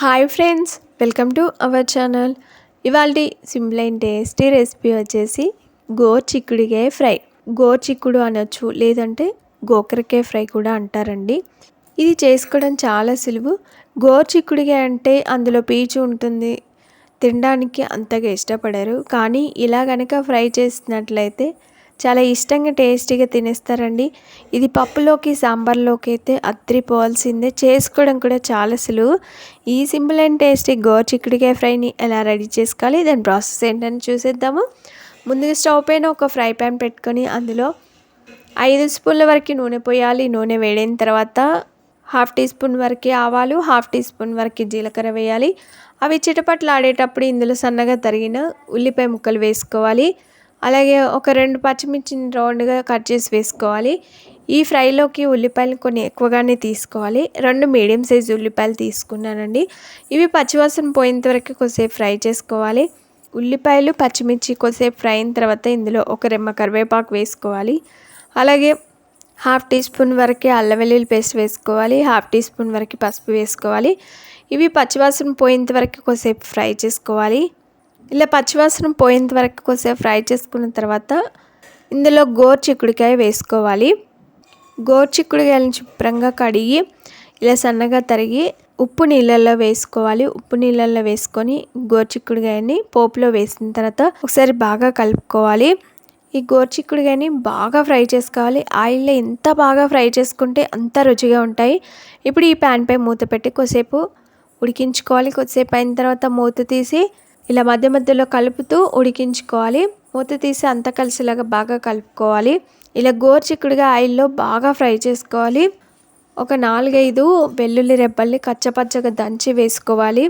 Hi friends welcome to our channel ఇవాళ simple and tasty recipe వచ్చేసి గోర్ చిక్కుడికాయ fry. Gor చిక్కుడు అనొచ్చు లేదంటే గోకరకాయ ఫ్రై కూడా అంటారండి. ఇది చేసుకోవడం చాలా సులువు. గోర్ చిక్కుడికాయ అంటే అందులో పీచు ఉంటుంది తినడానికి అంతగా ఇష్టపడరు. కానీ ఇలా కనుక ఫ్రై చేసినట్లయితే చాలా ఇష్టంగా టేస్టీగా తినేస్తారండి. ఇది పప్పులోకి సాంబార్లోకి అయితే అత్తిరిపోవాల్సిందే చేసుకోవడం కూడా చాలా సులువు. ఈ సింపుల్ అండ్ టేస్టీ గోర్ చిక్కుడుకాయ ఫ్రైని ఎలా రెడీ చేసుకోవాలి? దాని ప్రాసెస్ ఏంటని చూసేద్దాము. ముందుగా స్టవ్ పైన ఒక ఫ్రై ప్యాన్ పెట్టుకొని అందులో ఐదు స్పూన్ల వరకు నూనె పోయాలి. నూనె వేడైన తర్వాత హాఫ్ టీ స్పూన్ వరకు ఆవాలు హాఫ్ టీ స్పూన్ వరకు జీలకర్ర వేయాలి. అవి చిటపట్లు ఆడేటప్పుడు ఇందులో సన్నగా తరిగిన ఉల్లిపాయ ముక్కలు వేసుకోవాలి. అలాగే ఒక రెండు పచ్చిమిర్చిని రౌండ్గా కట్ చేసి వేసుకోవాలి. ఈ ఫ్రైలోకి ఉల్లిపాయలు కొన్ని ఎక్కువగానే తీసుకోవాలి. రెండు మీడియం సైజు ఉల్లిపాయలు తీసుకున్నానండి. ఇవి పచ్చివాసన పోయేంత వరకు కొద్దిసేపు ఫ్రై చేసుకోవాలి. ఉల్లిపాయలు పచ్చిమిర్చి కొద్దిసేపు ఫ్రై అయిన తర్వాత ఇందులో ఒక రెమ్మ కరివేపాకు వేసుకోవాలి. అలాగే హాఫ్ టీ స్పూన్ వరకు అల్లం వెల్లుల్లి పేస్ట్ వేసుకోవాలి. హాఫ్ టీ స్పూన్ వరకు పసుపు వేసుకోవాలి. ఇవి పచ్చివాసన పోయేంత వరకు కొద్దిసేపు ఫ్రై చేసుకోవాలి. ఇలా పచ్చివాసన పోయేంత వరకు కొద్దిసేపు ఫ్రై చేసుకున్న తర్వాత ఇందులో గోరు చిక్కుడుకాయ వేసుకోవాలి. గోరు చిక్కుడుకాయలను శుభ్రంగా కడిగి ఇలా సన్నగా తరిగి ఉప్పు నీళ్ళల్లో వేసుకోవాలి. ఉప్పు నీళ్ళల్లో వేసుకొని గోరు చిక్కుడుకాయని పోపులో వేసిన తర్వాత ఒకసారి బాగా కలుపుకోవాలి. ఈ గోరు చిక్కుడుకాయని బాగా ఫ్రై చేసుకోవాలి. ఆయిల్లో ఎంత బాగా ఫ్రై చేసుకుంటే అంత రుచిగా ఉంటాయి. ఇప్పుడు ఈ ప్యాన్పై మూత పెట్టి కొద్దిసేపు ఉడికించుకోవాలి. కొద్దిసేపు అయిన తర్వాత మూత తీసి ఇలా మధ్య మధ్యలో కలుపుతూ ఉడికించుకోవాలి. మూత తీసి అంత కలిసిలాగా బాగా కలుపుకోవాలి. ఇలా గోర్చిక్కుడుగా ఆయిల్లో బాగా ఫ్రై చేసుకోవాలి. ఒక నాలుగైదు వెల్లుల్లి రెబ్బల్ని కచ్చపచ్చగా దంచి వేసుకోవాలి.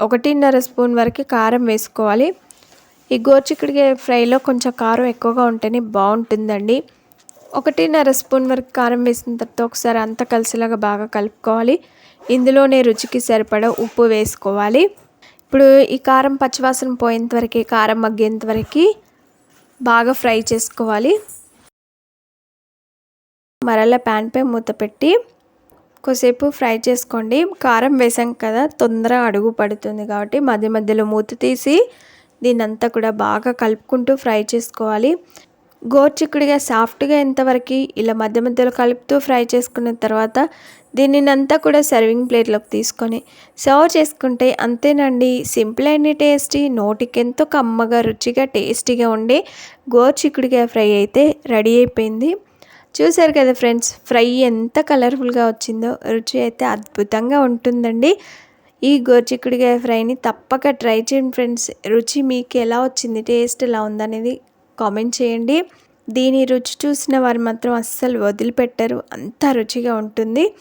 ఒకటిన్నర స్పూన్ వరకు కారం వేసుకోవాలి. ఈ గోర్చిక్కుడిగా ఫ్రైలో కొంచెం కారం ఎక్కువగా ఉంటేనే బాగుంటుందండి. ఒకటిన్నర స్పూన్ వరకు కారం వేసిన తర్వాత ఒకసారి అంత కలిసిలాగా బాగా కలుపుకోవాలి. ఇందులోనే రుచికి సరిపడ ఉప్పు వేసుకోవాలి. ఇప్పుడు ఈ కారం పచ్చివాసన పోయేంతవరకు కారం మగ్గేంత వరకు బాగా ఫ్రై చేసుకోవాలి. మరలా ప్యాన్పై మూత పెట్టి కొద్దిసేపు ఫ్రై చేసుకోండి. కారం వేసాం కదా తొందర అడుగు పడుతుంది కాబట్టి మధ్య మధ్యలో మూత తీసి దీన్నంతా కూడా బాగా కలుపుకుంటూ ఫ్రై చేసుకోవాలి. గోర్చిక్కుడిగా సాఫ్ట్గా ఎంతవరకు ఇలా మధ్య మధ్యలో కలుపుతూ ఫ్రై చేసుకున్న తర్వాత దీనినంతా కూడా సర్వింగ్ ప్లేట్లోకి తీసుకొని సర్వ్ చేసుకుంటే అంతేనండి. సింపుల్ అండ్ టేస్టీ నోటికి ఎంతో కమ్మగా రుచిగా టేస్టీగా ఉండే గోర్చిక్కుడిగా ఫ్రై అయితే రెడీ అయిపోయింది. చూసారు కదా ఫ్రెండ్స్ ఫ్రై ఎంత కలర్ఫుల్గా వచ్చిందో రుచి అయితే అద్భుతంగా ఉంటుందండి. ఈ గోర్చిక్కుడిగా ఫ్రైని తప్పక ట్రై చేయండి ఫ్రెండ్స్. రుచి మీకు ఎలా వచ్చింది టేస్ట్ ఎలా ఉందనేది కామెంట్ చేయండి. దీని రుచి చూసిన వారు మాత్రం అస్సలు వదిలిపెట్టరు. అంత రుచిగా ఉంటుంది.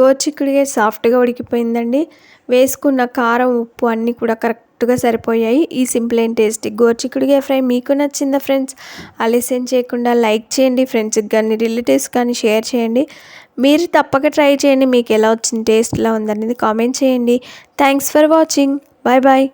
గోచిక్కుడిగా సాఫ్ట్గా ఉడికిపోయిందండి. వేసుకున్న కారం ఉప్పు అన్నీ కూడా కరెక్ట్గా సరిపోయాయి. ఈ సింపుల్ అండ్ టేస్టీ గోచిక్కుడిగా ఫ్రై మీకు నచ్చిందా ఫ్రెండ్స్? ఆలస్యం చేయకుండా లైక్ చేయండి. ఫ్రెండ్స్కి కానీ రిలేటివ్స్ కానీ షేర్ చేయండి. మీరు తప్పక ట్రై చేయండి. మీకు ఎలా వచ్చింది టేస్ట్ ఎలా ఉందనేది కామెంట్ చేయండి. Thanks for watching. Bye bye